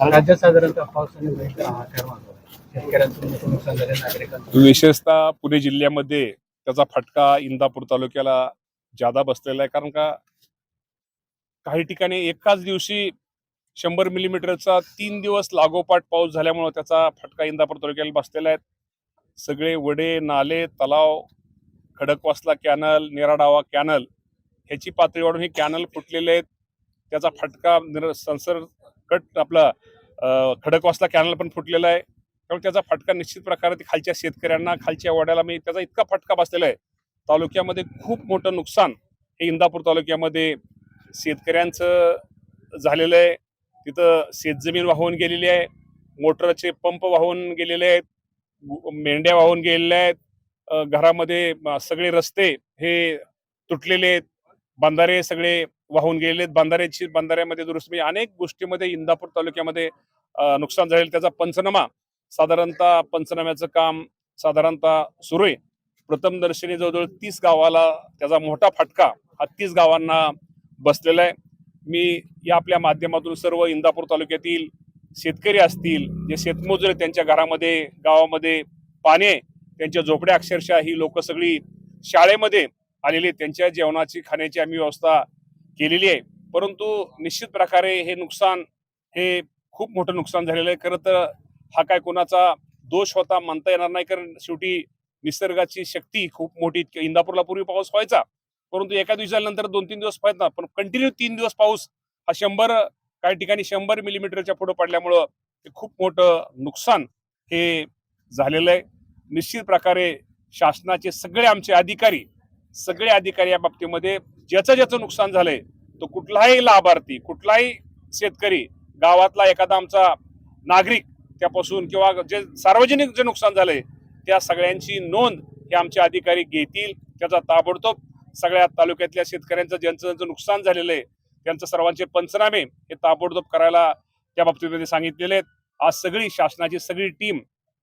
राज्यात साधारणतः पावसाने भयंकर शेतकऱ्यांचं मोठं नुकसान झालं नागरिकांचं विशेषतः पुणे जिल्ह्यामध्ये त्याचा फटका इंदापूर तालुक्याला जादा बसलेला आहे. कारण का काही ठिकाणी एकाच दिवशी शंभर मिलीमीटरचा तीन दिवस लागोपाठ पाऊस झाल्यामुळे त्याचा फटका इंदापूर तालुक्याला बसलेला आहे. सगळे वडे नाले तलाव खडकवासला कॅनल निराडावा कॅनल ह्याची पातळी वाढून हे कॅनल फुटलेले आहेत. त्याचा फटका निर- संसर्ग कट आपला खडकवासला कॅनल पण फुटलेला आहे. त्यामुळे त्याचा फटका निश्चित प्रकारे ते खालच्या शेतकऱ्यांना खालच्या वाड्याला मी त्याचा इतका फटका बसलेला आहे. तालुक्यामध्ये खूप मोठं नुकसान हे इंदापूर तालुक्यामध्ये शेतकऱ्यांचं झालेलं आहे. तिथं शेतजमीन वाहून गेलेली आहे. मोटरचे पंप वाहून गेलेले आहेत. मेंढ्या वाहून गेलेल्या आहेत. घरामध्ये सगळे रस्ते हे तुटलेले आहेत. बंधारे सगळे वाहून गेलेले बांधाऱ्याची बंधाऱ्याची बंधाऱ्यामध्ये दुरुस्ती म्हणजे अनेक गोष्टीमध्ये इंदापूर तालुक्यामध्ये नुकसान झालेलं त्याचा पंचनामा साधारणतः पंचनाम्याचं काम साधारणतः सुरू आहे. प्रथमदर्शनी जवळजवळ तीस गावाला त्याचा मोठा फटका हा तीस गावांना बसलेला आहे. मी या आपल्या माध्यमातून सर्व इंदापूर तालुक्यातील शेतकरी असतील जे शेतमजूर त्यांच्या घरामध्ये गावामध्ये पाणी आहे. त्यांच्या झोपड्या अक्षरशः ही लोक सगळी शाळेमध्ये आलेली त्यांच्या जेवणाची खाण्याची आम्ही व्यवस्था केलेली आहे. परंतु निश्चित प्रकारे हे नुकसान हे खूप मोठं नुकसान झालेलं आहे. खरं तर हा काय कोणाचा दोष होता म्हणता येणार नाही. कारण शेवटी निसर्गाची शक्ती खूप मोठी इतकी- इंदापूरला पूर्वी पाऊस व्हायचा. परंतु एका दिवसानंतर दोन तीन दिवस व्हायचा. पण कंटिन्यू तीन दिवस पाऊस हा शंभर काही ठिकाणी शंभर मिलीमीटरच्या पुढे पडल्यामुळं ते खूप मोठं नुकसान हे झालेलं आहे. निश्चित प्रकारे शासनाचे सगळे आमचे अधिकारी सगळे अधिकारी या बाबतीमध्ये ज्याचं ज्याचं नुकसान झालंय तो कुठलाही लाभार्थी कुठलाही शेतकरी गावातला एखादा आमचा नागरिक त्यापासून किंवा जे सार्वजनिक जे नुकसान झालंय त्या सगळ्यांची नोंद हे आमचे अधिकारी घेतील त्याचा ताबडतोब सगळ्या तालुक्यातल्या शेतकऱ्यांचं ज्यांचं ज्यांचं नुकसान झालेलं आहे त्यांचं सर्वांचे पंचनामे हे ताबडतोब करायला त्या बाबतीमध्ये सांगितलेले आहेत. आज सगळी शासनाची सगळी टीम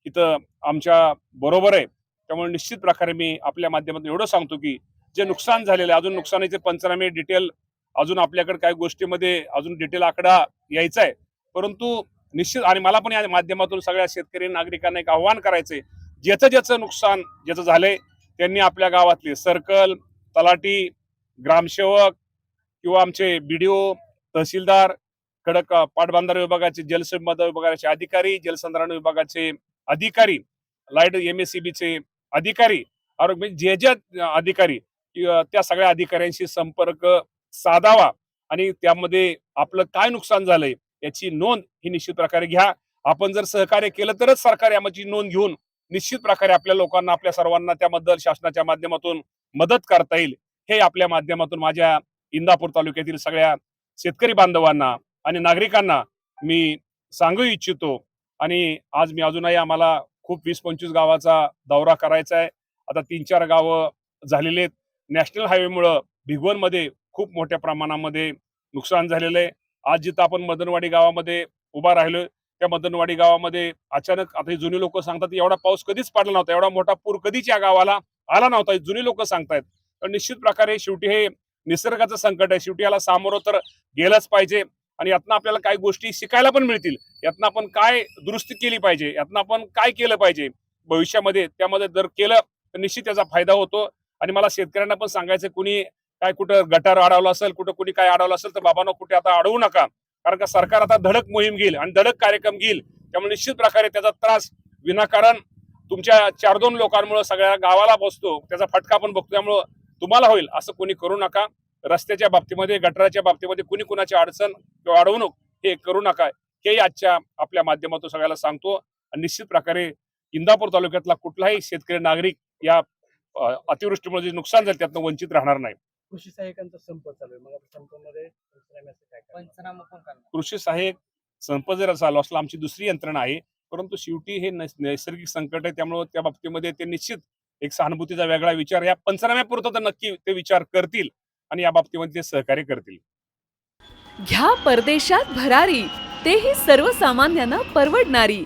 इथं आमच्या बरोबर आहे. त्यामुळे निश्चित प्रकारे मी आपल्या माध्यमातून एवढं सांगतो की जे नुकसान झालेलं आहे अजून नुकसानीचे पंचनामे डिटेल अजून आपल्याकडे काही गोष्टीमध्ये अजून डिटेल आकडा यायचा आहे. परंतु निश्चित आणि मला पण या माध्यमातून सगळ्या शेतकरी नागरिकांना एक आव्हान करायचंय ज्याचं ज्याचं नुकसान ज्याचं झालंय त्यांनी आपल्या गावातले सर्कल तलाटी ग्रामसेवक किंवा आमचे बीडीओ तहसीलदार कडक पाटबंधारे विभागाचे जलसंपदा विभागाचे अधिकारी जलसंधारण विभागाचे अधिकारी लाइट एम एस सी बीचे अधिकारी आरोग्य म्हणजे जे जे अधिकारी त्या सगळ्या अधिकाऱ्यांशी संपर्क साधावा आणि त्यामध्ये आपलं काय नुकसान झालंय याची नोंद ही निश्चित प्रकारे घ्या. आपण जर सहकार्य केलं तरच सरकार याची नोंद घेऊन निश्चित प्रकारे आपल्या लोकांना आपल्या सर्वांना त्याबद्दल शासनाच्या माध्यमातून मदत करता येईल. हे आपल्या माध्यमातून माझ्या इंदापूर तालुक्यातील सगळ्या शेतकरी बांधवांना आणि नागरिकांना मी सांगू इच्छितो आणि आज मी अजूनही आम्हाला खूप वीस पंचवीस गावाचा दौरा करायचा आहे. आता तीन चार गावं झालेले आहेत. नॅशनल हायवेमुळं भिगवणमध्ये खूप मोठ्या प्रमाणामध्ये नुकसान झालेलं आहे. आज जिथं आपण मदनवाडी गावामध्ये उभा राहिलो त्या मदनवाडी गावामध्ये अचानक आता जुने जुनी लोक सांगतात एवढा पाऊस कधीच पडला नव्हता एवढा मोठा पूर कधीच या गावाला आला नव्हता. जुनी लोक सांगतायत. तर निश्चित प्रकारे शेवटी हे निसर्गाचं संकट आहे. शेवटी याला सामोरं तर गेलंच पाहिजे आणि यातनं आपल्याला काही गोष्टी शिकायला पण मिळतील. यातनं आपण काय दुरुस्ती केली पाहिजे? यातनं आपण काय केलं पाहिजे? भविष्यामध्ये त्यामध्ये जर केलं तर निश्चित त्याचा फायदा होतो. आणि मला शेतकऱ्यांना पण सांगायचं कुणी काय कुठं गटार अडवलं असेल कुठं कुणी काय अडवलं असेल तर बाबांनो कुठे आता अडवू नका. कारण का सरकार आता धडक मोहीम घेईल आणि धडक कार्यक्रम घेईल. त्यामुळे निश्चित प्रकारे त्याचा त्रास विनाकारण तुमच्या चार दोन लोकांमुळे सगळ्या गावाला बसतो. त्याचा फटका आपण बघतो. त्यामुळं तुम्हाला होईल असं कोणी करू नका. रस्त्याच्या बाबतीमध्ये गटाराच्या बाबतीमध्ये कुणी कुणाची अडचण किंवा अडवणूक हे करू नका. हेही आजच्या आपल्या माध्यमातून सगळ्याला सांगतो. आणि निश्चित प्रकारे इंदापूर तालुक्यातला कुठलाही शेतकरी नागरिक या अतिवृष्टीमुळे जे नुकसान झालं त्यातनं वंचित राहणार नाही. कृषी सहाय्यकांचा संप चालू आहे. मग संपामध्ये कृषी सहाय्यक संप जर झाला असला आमची दुसरी यंत्रणा आहे. परंतु शेवटी हे नैस- नैसर्गिक संकट आहे. त्यामुळे त्या बाबतीमध्ये ते निश्चित एक सहानुभूतीचा वेगळा विचार या पंचनाम्यापुरतं तर नक्की ते विचार करतील आणि या बाबतीमध्ये ते सहकार्य करतील. घ्या परदेशात भरारी. तेही सर्वसामान्यांना परवडणारी.